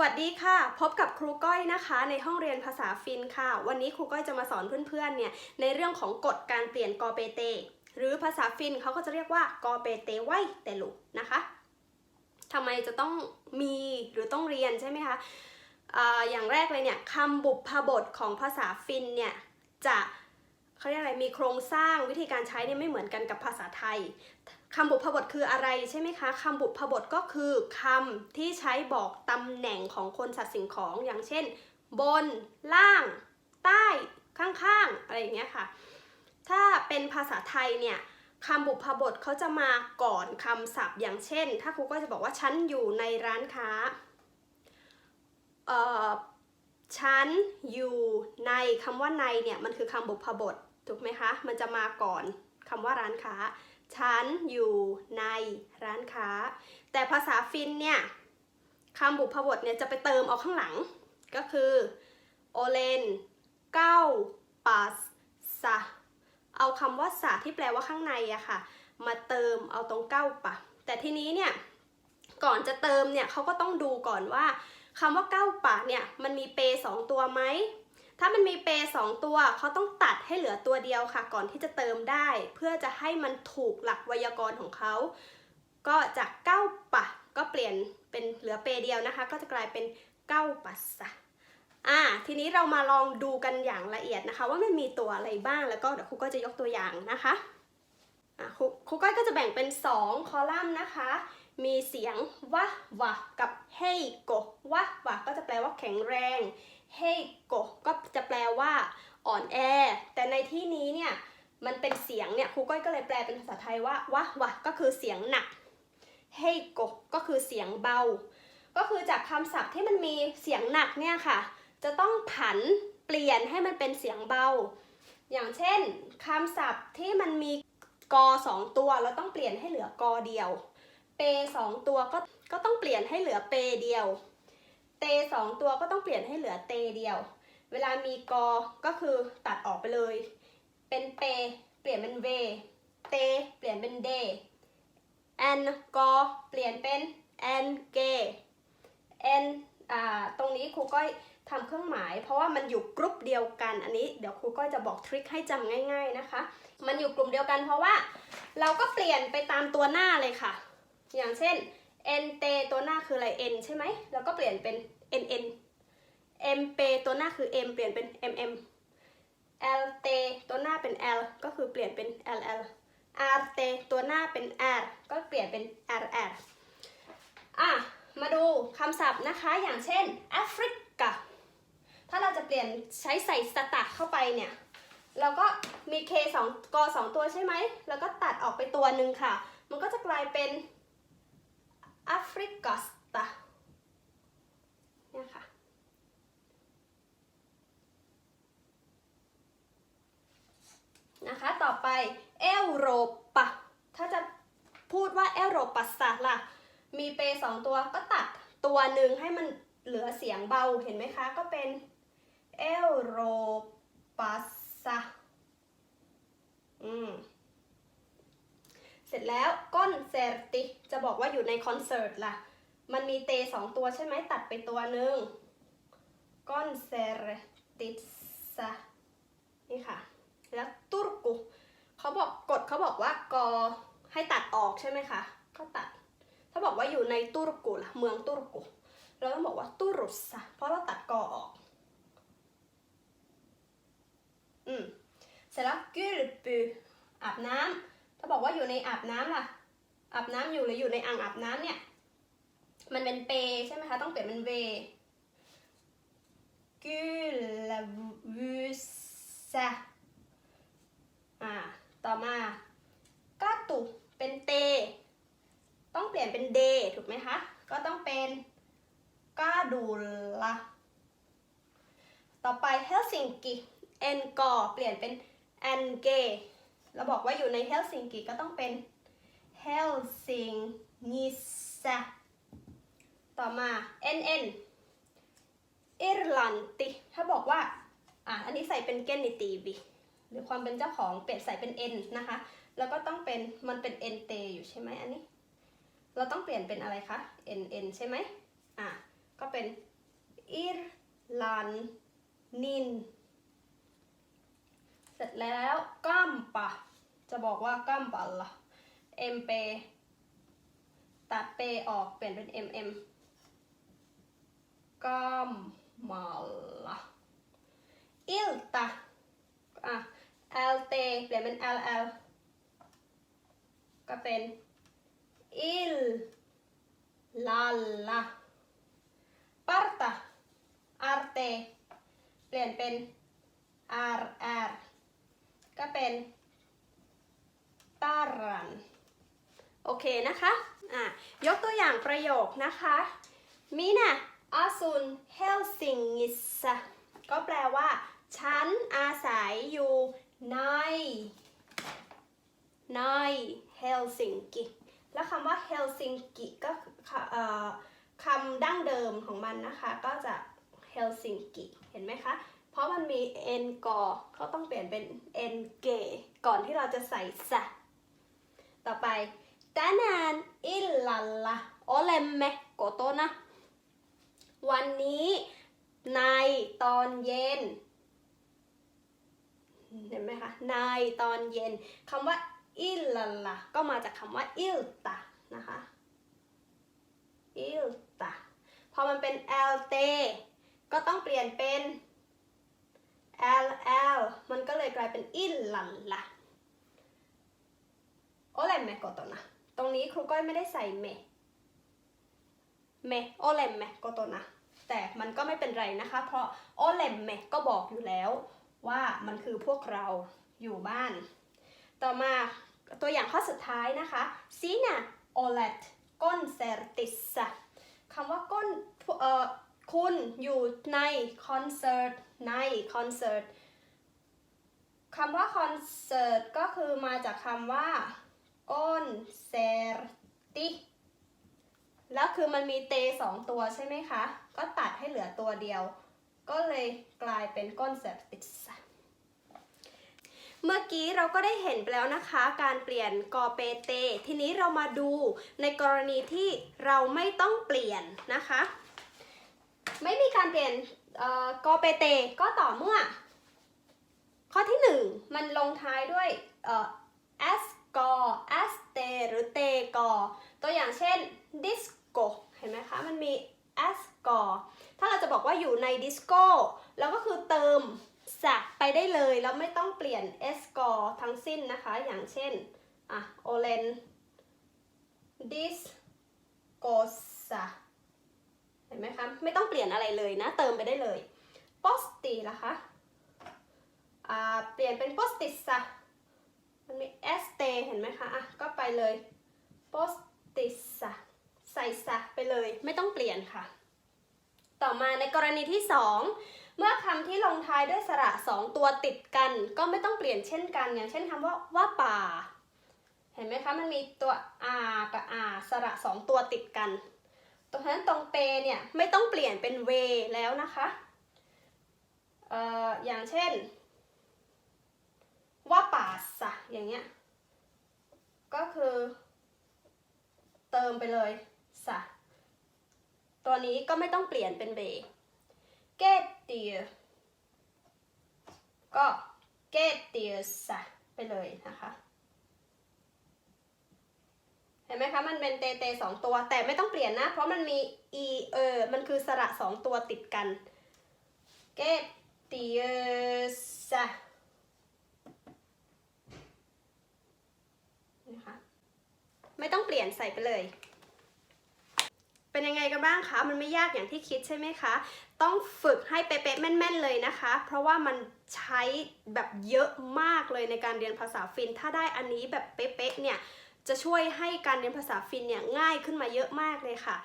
วัสดีค่ะ พบกับครูก้อยนะคะ ในห้องเรียนภาษาฟินค่ะ วันนี้ครูก้อยจะมาสอนเพื่อนๆเนี่ยในเรื่องของกฎการเปลี่ยนกอเปเต หรือภาษาฟินเขาก็จะเรียกว่ากอเปเตไวเตลุนะคะทำไมจะต้องมีหรือต้องเรียนใช่ไหมคะออย่างแรกเลยเนี่ยคำบุพบทของภาษาฟินเนี่ยจะเขาเรียกอะไรมีโครงสร้างวิธีการใช้เนี่ยไม่เหมือนกันกับภาษาไทย คำบุพบทคืออะไรใช่ไหมคะคำบุพบทก็คือคำที่ใช้บอกตำแหน่งของคนสัตว์สิ่งของอย่างเช่น บน ล่าง ใต้ ข้างๆ อะไรอย่างเงี้ยค่ะ ถ้าเป็นภาษาไทยเนี่ยคำบุพบทเขาจะมาก่อนคำศัพท์อย่างเช่น ถ้าครูก็จะบอกว่าฉันอยู่ในร้านค้าเอ่อฉันอยู่ในคำว่าในเนี่ยมันคือคำบุพบทถูกไหมคะ มันจะมาก่อนคำว่าร้านค้า ฉันอยู่ในร้านค้า แต่ภาษาฟินเนี่ยคำบุพบทเนี่ยจะไปเติมเอาข้างหลัง ก็คือโอเลนเก้าปัสสะเอาคำว่าสะที่แปลว่าข้างในอะค่ะ มาเติมเอาตรงเก้าปะแต่ทีนี้เนี่ยก่อนจะเติมเนี่ยเขาก็ต้องดูก่อนว่าคำว่าเก้าปะเนี่ยมันมีเปสองตัวไหม ถ้ามันมีเปสองตัวเขาต้องตัดให้เหลือตัวเดียวค่ะ ก่อนที่จะเติมได้ เพื่อจะให้มันถูกหลักไวยากรณ์ของเขา ก็จากเก้าปะก็เปลี่ยนเป็นเหลือเปเดียวนะคะ ก็จะกลายเป็นเก้าปัสสะอ่าทีนี้เรามาลองดูกันอย่างละเอียดนะคะ ว่ามันมีตัวอะไรบ้างแล้วก็เดี๋ยวครูก็จะยกตัวอย่างนะคะอะครูครูก้อยก็จะแบ่งเป็น 2 คอลัมน์นะคะ มีเสียงวะวะกับเฮโกวะวะก็จะแปลว่าแข็งแรง เฮโกก็จะแปลว่าอ่อนแอ แต่ในที่นี้เนี่ยมันเป็นเสียงเนี่ยครูก้อยก็เลยแปลเป็นภาษาไทยว่าวะวะก็คือเสียงหนักเฮโกก็คือเสียงเบา ก็คือจากคำศัพท์ที่มันมีเสียงหนักเนี่ยค่ะ จะต้องผันเปลี่ยนให้มันเป็นเสียงเบา อย่างเช่นคำศัพท์ที่มันมีกอสองตัวเราต้องเปลี่ยนให้เหลือกอเดียว เปสองตัวก็ก็ต้องเปลี่ยนให้เหลือเปเดียว เตสองตัวก็ต้องเปลี่ยนให้เหลือเตเดียว เวลามีกอก็คือตัดออกไปเลย เป็นเป เปลี่ยนเป็นเว เต เปลี่ยนเป็นเดแอนกอเปลี่ยนเป็นแอนเกแอนอ่าตรงนี้ครูก้อยทำเครื่องหมาย เพราะว่ามันอยู่กรุ๊ปเดียวกันอันนี้เดี๋ยวครูก้อยจะบอกทริคให้จำง่าย ๆนะคะ มันอยู่กลุ่มเดียวกันเพราะว่าเราก็เปลี่ยนไปตามตัวหน้าเลยค่ะ อย่างเช่น n เตตัวหน้าคืออะไร n ใช่ไหมเราก็เปลี่ยนเป็น n n m เปตัวหน้าคือ m เปลี่ยนเป็น m m l เตตัวหน้าเป็น l ก็คือเปลี่ยนเป็น l l r เตตัวหน้าเป็น r ก็เปลี่ยนเป็น r r อะ มาดูคำศัพท์นะคะ อย่างเช่นแอฟริกา ถ้าเราจะเปลี่ยนใช้ใส่สตะเข้าไปเนี่ยเราก็มี k 2กสองตัวใช่ไหม แล้วก็ตัดออกไปตัวหนึ่งค่ะ มันก็จะกลายเป็น แอฟริกัสตาเนี่ยค่ะ นะคะ ต่อไปเอโรปะถ้าจะพูดว่าเอโรปัสล่ะ มีเปสองตัวก็ตัดตัวหนึ่งให้มันเหลือเสียงเบา เห็นไหมคะ ก็เป็นเอโรปัสสะอืม เสร็จแล้วก้อนเซร์ติจะบอกว่าอยู่ในคอนเสิร์ตล่ะ มันมีเตสองตัวใช่ไหมตัดไปตัวหนึ่งก้อนเซร์ติซะนี่ค่ะ แล้วตุรกุเขาบอกกฎเขาบอกว่ากอให้ตัดออกใช่ไหมคะ ก็ตัด ถ้าบอกว่าอยู่ในตุรกุล่ะ เมืองตุรกุ เราต้องบอกว่าตุรุสะเพราะเราตัดกอออก อืม เสร็จแล้วกุลปูอาบน้ำ ถ้าบอกว่าอยู่ในอาบน้ำล่ะ อาบน้ำอยู่หรืออยู่ในอ่างอาบน้ำเนี่ย มันเป็นเปใช่ไหมคะ ต้องเปลี่ยนเป็นเวกุลาวูซะอ่า ต่อมากาตุเป็นเต ต้องเปลี่ยนเป็นเดถูกไหมคะ ก็ต้องเป็นกาดูละต่อไปเฮลซิงกิ เอนกอเปลี่ยนเป็นแอนเก เราบอกว่าอยู่ในเฮลซิงกิก็ต้องเป็นเฮลซิงกิซะต่อมา NN อิร์ลันติถ้าบอกว่าอะอันนี้ใส่เป็นเกนิตีบิหรือความเป็นเจ้าของเปลี่ยนใส่เป็น N นะคะ แล้วก็ต้องเป็นมันเป็น N เตอยู่ใช่ไหมอันนี้ เราต้องเปลี่ยนเป็นอะไรคะ N N ใช่ไหมอะก็เป็นไอร์แลนนิน เสร็จแล้วกัมปะ จะบอกว่ากัมปะละเอ็มเปตัดเปออกเปลี่ยนเป็น mm กัมมาละอิลตาอะ l t เปลี่ยนเป็น ll ก็เป็น il lalla parta arte เปลี่ยนเป็น rr ก็เป็น taran โอเคนะคะอะยกตัวอย่างประโยคนะคะ Minä asun Helsingissä ก็แปลว่า ฉันอาศัยอยู่ในในเฮลซิงกิแล้วคำว่าเฮลซิงกิก็คำดั้งเดิมของมันนะคะ ก็จะเฮลซิงกิเห็นไหมคะ เพราะมันมี n กอก็ต้องเปลี่ยนเป็น n เกก่อนที่เราจะใส่สะ ต่อไป tänään illalla olemme kotona วันนี้ในตอนเย็น เห็นไหมคะ ในตอนเย็นคำว่า illalla ก็มาจากคำว่า ilta นะคะ ilta พอมันเป็น lt ก็ต้องเปลี่ยนเป็น ll มันก็เลยกลายเป็น illalla olemme kotona ตรงนี้ครูก้อยไม่ได้ใส่เมเม olemme kotona แต่มันก็ไม่เป็นไรนะคะ เพราะ olemme ก็บอกอยู่แล้วว่ามันคือพวกเราอยู่บ้าน ต่อมาตัวอย่างข้อสุดท้ายนะคะ sinä olet konsertissa คำว่าก้นเอ่อ คุณอยู่ในคอนเสิร์ตในคอนเสิร์ตคำว่าคอนเสิร์ตก็คือมาจากคำว่า concerti แล้วคือมันมีเตสองตัวใช่ไหมคะ ก็ตัดให้เหลือตัวเดียว ก็เลยกลายเป็นก้นเซปติสเมื่อกี้เราก็ได้เห็นไปแล้วนะคะ การเปลี่ยนกอเปเต ทีนี้เรามาดูในกรณีที่เราไม่ต้องเปลี่ยนนะคะ ไม่มีการเปลี่ยนกอเปเต ก็ต่อเมื่อ ข้อที่ 1 มันลงท้ายด้วยเอ่อ s กอ s เตหรือเตกอตัวอย่างเช่น disco เห็นไหมคะ มันมี s กอถ้าเราจะบอกว่าอยู่ในดิสโก้แล้วก็คือเติมสักไปได้เลย แล้วไม่ต้องเปลี่ยน s กอทั้งสิ้นนะคะ อย่างเช่น อะโอเลน discosa เห็นไหมคะ ไม่ต้องเปลี่ยนอะไรเลยนะ เติมไปได้เลย posti ล่ะคะเปลี่ยนเป็น postissa มันมี st เห็นไหมคะอะก็ไปเลย postissa ใส่สะไปเลย ไม่ต้องเปลี่ยนค่ะ ต่อมาในกรณีที่ 2 เมื่อคำที่ลงท้ายด้วยสระ 2 ตัวติดกัน ก็ไม่ต้องเปลี่ยนเช่นกัน อย่างเช่นคำว่าว่าป่า เห็นไหมคะ มันมีตัว r กับ r สระ 2 ตัวติดกัน ตรงนั้นตรงเปเนี่ยไม่ต้องเปลี่ยนเป็นเวแล้วนะคะเอ่ออย่างเช่น ว่าป่าสะอย่างเงี้ย ก็คือ เติมไปเลยสะตัวนี้ก็ไม่ต้องเปลี่ยนเป็นเบ get dear ก็ get dear สะไปเลยนะคะ เห็นไหมคะมันเป็นเตเตสองตัว แต่ไม่ต้องเปลี่ยนนะ เพราะมันมี e เออมันคือสระสองตัวติดกัน get dear สะนะคะไม่ต้องเปลี่ยนใส่ไปเลย เป็นยังไงกันบ้างคะ มันไม่ยากอย่างที่คิดใช่ไหมคะ ต้องฝึกให้เป๊ะๆแม่นๆเลยนะคะ เพราะว่ามันใช้แบบเยอะมากเลยในการเรียนภาษาฟิน ถ้าได้อันนี้แบบเป๊ะๆเนี่ย จะช่วยให้การเรียนภาษาฟินเนี่ยง่ายขึ้นมาเยอะมากเลยค่ะ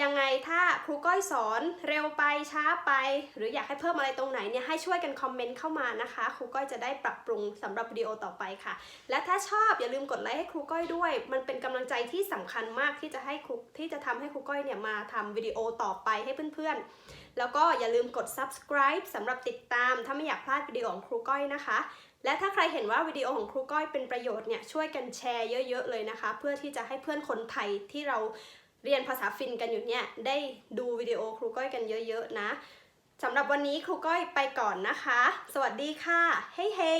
ยังไงถ้าครูก้อยสอนเร็วไปช้าไป หรืออยากให้เพิ่มอะไรตรงไหนเนี่ยให้ช่วยกันคอมเมนต์เข้ามานะคะ ครูก้อยจะได้ปรับปรุงสำหรับวิดีโอต่อไปค่ะ และถ้าชอบอย่าลืมกดไลค์ให้ครูก้อยด้วย มันเป็นกำลังใจที่สำคัญมากที่จะให้ครูที่จะทำให้ครูก้อยเนี่ยมาทำวิดีโอต่อไปให้เพื่อนๆ แล้วก็อย่าลืมกด subscribe สำหรับติดตาม ถ้าไม่อยากพลาดวิดีโอของครูก้อยนะคะ และถ้าใครเห็นว่าวิดีโอของครูก้อยเป็นประโยชน์เนี่ยช่วยกันแชร์เยอะ ๆ เลยนะคะ เพื่อที่จะให้เพื่อนคนไทยที่เราเรียนภาษาฟินกันอยู่เนี่ยได้ดูวิดีโอครูก้อยกันเยอะๆนะสำหรับวันนี้ครูก้อยไปก่อนนะคะ สวัสดีค่ะ เฮ้ยเฮ้